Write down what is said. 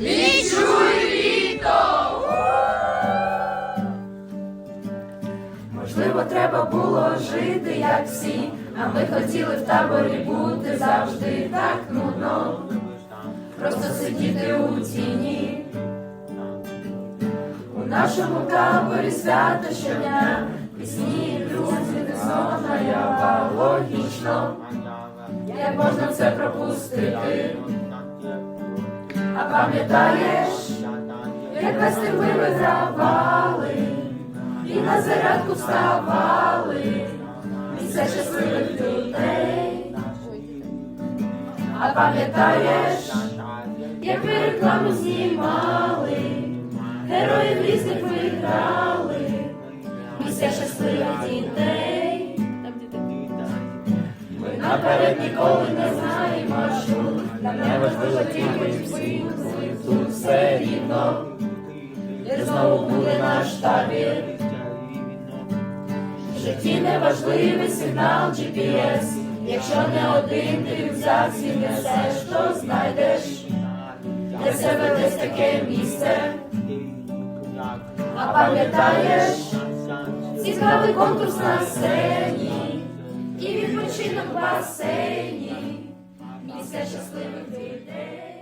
Відчуй літо! Можливо, треба було жити, як всі, а ми хотіли в таборі бути завжди так нудно, просто сидіти у тіні. У нашому таборі свято щодня, пісні, друзі, не сон, логічно, як можна це пропустити? Пам'ятаєш, як вести ми вигравали, і на зарядку вставали, це щасливих людей. А пам'ятаєш, як ми рекламу знімали, героїв різних виграли, місця щасливих дітей. Ми наперед ніколи не знаємо маршрут, нам не важливо тільки всі, тут все рівно, де знову буде наш табір. В житті неважливий сигнал GPS, якщо не один ти в рюкзаці несеш, то знайдеш для себе десь таке місце. А пам'ятаєш, цікавий конкурс на сцені і відпочинок в басейні, місце щасливих дітей.